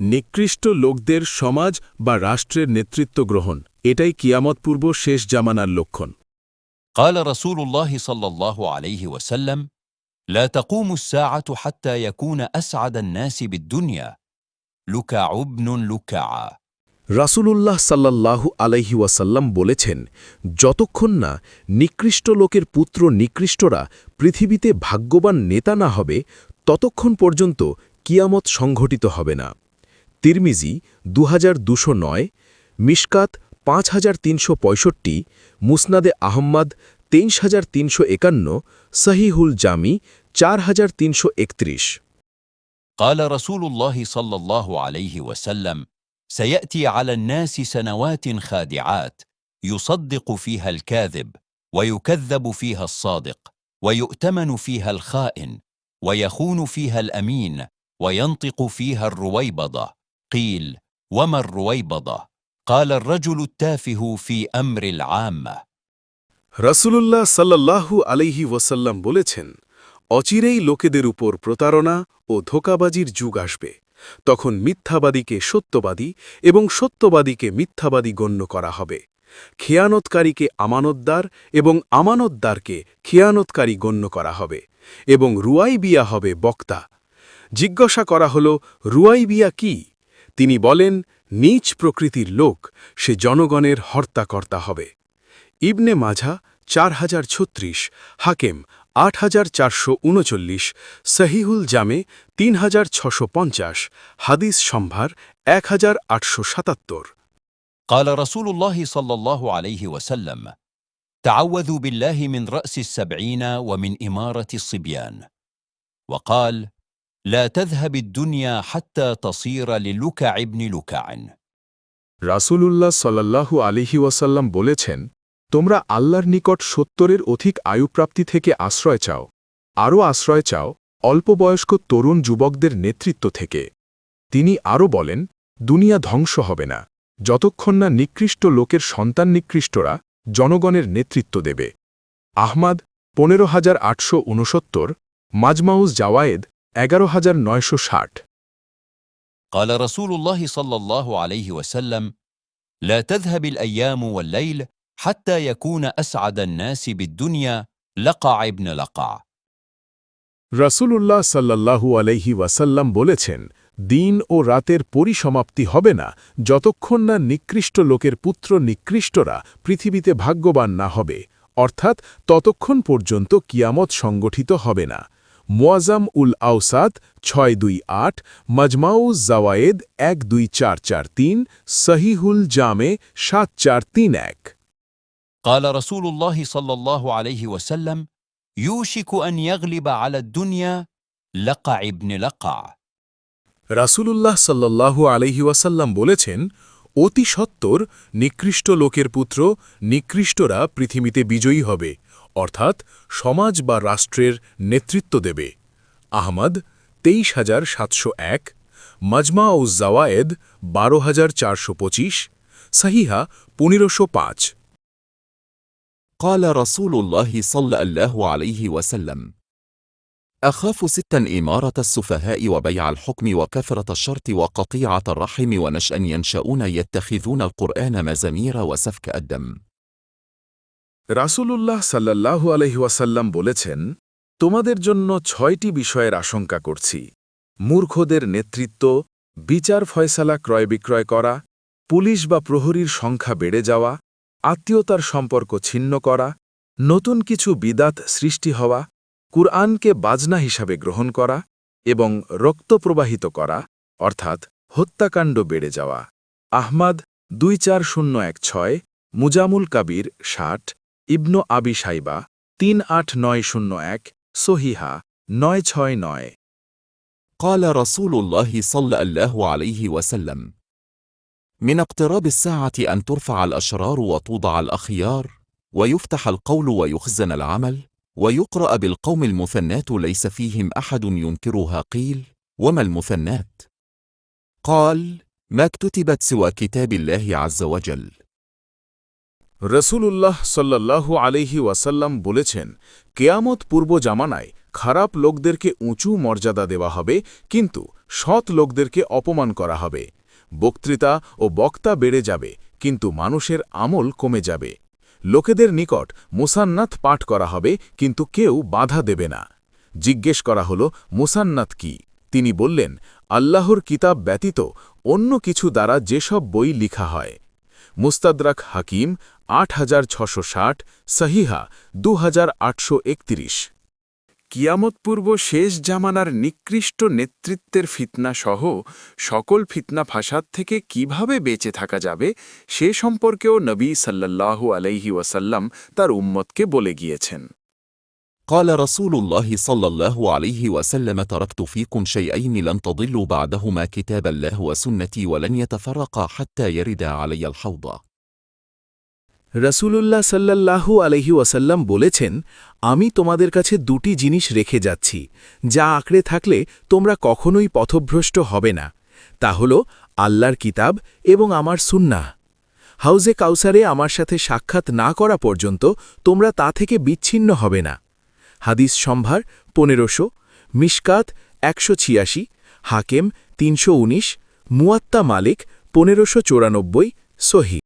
নিকৃষ্ট লোকদের সমাজ বা রাষ্ট্রের নেতৃত্ব গ্রহণ এটাই কিয়ামতপূর্ব শেষ জামানার লক্ষণ قال رسول الله صلى الله عليه وسلم لا تقوم الساعة حتى يكون أسعد الناس بالدنيا لكع بن لكع রাসূলুল্লাহ সাল্লাল্লাহু আলাইহি ওয়াসাল্লাম বলেছেন যতক্ষণ না নিকৃষ্ট লোকের পুত্র নিকৃষ্টরা পৃথিবীতে ভাগ্যবান নেতা না হবে ততক্ষণ পর্যন্ত কিয়ামত সংঘটিত হবে না তিরমিজি দু নয় মিশকাত পাঁচ হাজার তিনশো পঁয়ষট্টি মুসনাদে আহম্মদ তেইশ হাজার তিনশো একান্ন সহিহুল জামি চার হাজার তিনশো একত্রিশ قال رسول الله صلى الله عليه وسلم سيأتي على الناس سنوات خادعات يصدق فيها الكاذب ويكذب فيها الصادق ويؤتمن فيها الخائن ويخون فيها الأمين وينطق فيها الرويبضة قيل وما الرويبضة قال الرجل التافه في أمر العامة রসুলুল্লাহ সাল্লাল্লাহু আলাইহি ওয়াসাল্লাম বলেছেন অচিরেই লোকেদের উপর প্রতারণা ও ধোকাবাজির যুগ আসবে তখন মিথ্যাবাদীকে সত্যবাদী এবং সত্যবাদীকে মিথ্যাবাদী গণ্য করা হবে খেয়ানতকারীকে আমানতদার এবং আমানতদারকে খেয়ানতকারী গণ্য করা হবে এবং রুয়াই বিয়া হবে বক্তা জিজ্ঞাসা করা হল রুয়াই বিয়া কি তিনি বলেন নীচ প্রকৃতির লোক সে জনগণের হর্তাকর্তা হবে ইবনে মাঝা চার হাজার ছত্রিশ হাকেম আট হাজার চারশো উনচল্লিশ সহিহুল জামে তিন হাজার ছশো পঞ্চাশ হাদিস সম্ভার এক হাজার আটশো সাতাত্তর قال رسول الله صلى الله عليه وسلم تعوذوا بالله من رأس السبعين ومن إمارة الصبيان وقال لا تذهب الدنيا حتى تصير للكع ابن لكع রাসূলুল্লাহ সাল্লাল্লাহু আলিহি ওয়াসাল্লাম বলেছেন তোমরা আল্লাহর নিকট সত্তরের অধিক আয়ুপ্রাপ্তি থেকে আশ্রয় চাও আরও আশ্রয় চাও অল্পবয়স্ক তরুণ যুবকদের নেতৃত্ব থেকে তিনি আরও বলেন দুনিয়া ধ্বংস হবে না যতক্ষণ না নিকৃষ্ট লোকের সন্তান নিকৃষ্টরা জনগণের নেতৃত্ব দেবে আহমাদ পনেরো হাজার আটশো উনসত্তর মাজমাউজ জাওয়ায়েদ এগারো হাজার নয়শো ষাট قال رسول الله صلى الله عليه وسلم لا تذهب الأيام والليل حتى يكون أسعد الناس بالدنيا لقع ابن لقع রাসূলুল্লাহ সাল্লাল্লাহু আলাইহি ওয়াসাল্লাম বলেছেন দিন ও রাতের পরিসমাপ্তি হবে না যতক্ষণ না নিকৃষ্ট লোকের পুত্র নিকৃষ্টরা পৃথিবীতে ভাগ্যবান না হবে অর্থাৎ ততক্ষণ পর্যন্ত কিয়ামত সংগঠিত হবে না মোয়াজাম উল আউসাদ ছয় দুই আট মজমাউজ জাওয়ায়েদ এক দুই চার চার তিন সহিহুল জামে সাত চার তিন এক قال رسول الله صلى الله عليه وسلم يوشك أن يغلب على الدنيا لقع ابن لقع রাসূলুল্লাহ সাল্লাল্লাহু আলহি ওয়াসাল্লাম বলেছেন অতি সত্বর নিকৃষ্ট লোকের পুত্র নিকৃষ্টরা পৃথিবীতে বিজয়ী হবে অর্থাৎ সমাজ বা রাষ্ট্রের নেতৃত্ব দেবে আহমদ তেইশ হাজার সাতশো এক মাজমা ও জাওয়ায়েদ বারো হাজার চারশো পঁচিশ সাহিহা পনেরোশো পাঁচ قال رسول الله صلى الله عليه وسلم أخاف ستا إمارة السفهاء وبيع الحكم وكثرة الشرط وقطيعة الرحم ونشأ ينشأون يتخذون القرآن مزامير وسفك الدم রাসূলুল্লাহ সাল্লাল্লাহু আলহিওয়াসাল্লাম বলেছেন তোমাদের জন্য ছয়টি বিষয়ের আশঙ্কা করছি মূর্খদের নেতৃত্ব বিচার ফয়সালা ক্রয় বিক্রয় করা পুলিশ বা প্রহরীর সংখ্যা বেড়ে যাওয়া আত্মীয়তার সম্পর্ক ছিন্ন করা নতুন কিছু বিদাত সৃষ্টি হওয়া কুরআনকে বাজনা হিসাবে গ্রহণ করা এবং রক্ত প্রবাহিত করা অর্থাৎ হত্যাকাণ্ড বেড়ে যাওয়া আহমাদ দুই চার শূন্য এক ছয় মুজামুল কাবির ষাট ইবনু আবি সাইবা তিন আট নয় শূন্য এক সহিহা নয় ছয় নয় قال رسول الله صلى الله عليه وسلم من اقتراب الساعة أن ترفع الأشرار وتوضع الأخيار ويفتح القول ويخزن العمل ويقرأ بالقوم المثنات ليس فيهم أحد ينكرها قيل وما المثنات؟ قال ما اكتتبت سوى كتاب الله عز وجل রসুলুল্লাহ সাল্লাল্লাহু আলহি ওয়াসাল্লাম বলেছেন কেয়ামত পূর্ব জামানায় খারাপ লোকদেরকে উঁচু মর্যাদা দেওয়া হবে কিন্তু সৎ লোকদেরকে অপমান করা হবে বক্তৃতা ও বক্তা বেড়ে যাবে কিন্তু মানুষের আমল কমে যাবে লোকেদের নিকট মুসান্নাত পাঠ করা হবে, কিন্তু কেউ বাধা দেবে না। জিজ্ঞেস করা হল, মুসান্নাত কি? তিনি বললেন, আল্লাহর কিতাব ব্যতীত অন্য কিছু দ্বারা যেসব বই লিখা হয়। মুস্তাদরাক হাকিম, আট হাজার ছশো ষাট, সহিহা, দু হাজার আটশো একত্রিশ। কিয়ামতপূর্ব শেষ জামানার নিকৃষ্ট নেতৃত্বের ফিতনা সহ সকল ফিতনা ফাসাদ থেকে কিভাবে বেঁচে থাকা যাবে সে সম্পর্কেও নবী সাল্লাল্লাহু আলাইহি ওয়াসাল্লাম তার উম্মতকে বলে গিয়েছেন قال رسول الله صلى الله عليه وسلم تركت فيكم شيئين لن تضلوا بعدهما كتاب الله وسنتي ولن يتفرقا حتى يرد علي الحوض রসুলুল্লাহ সাল্লাল্লাহু আলহি ওয়াসাল্লাম বলেছেন, আমি তোমাদের কাছে দুটি জিনিস রেখে যাচ্ছি, যা আঁকড়ে থাকলে তোমরা কখনোই পথভ্রষ্ট হবে না। তা হল আল্লাহর কিতাব এবং আমার সুন্নাহ। হাউজে কাউসারে আমার সাথে সাক্ষাৎ না করা পর্যন্ত তোমরা তা থেকে বিচ্ছিন্ন হবে না। হাদিস সম্ভার পনেরোশো, মিশকাত একশো ছিয়াশি, হাকেম তিনশো উনিশ, মুয়াত্তা মালিক পনেরোশো চৌরানব্বই, সহি।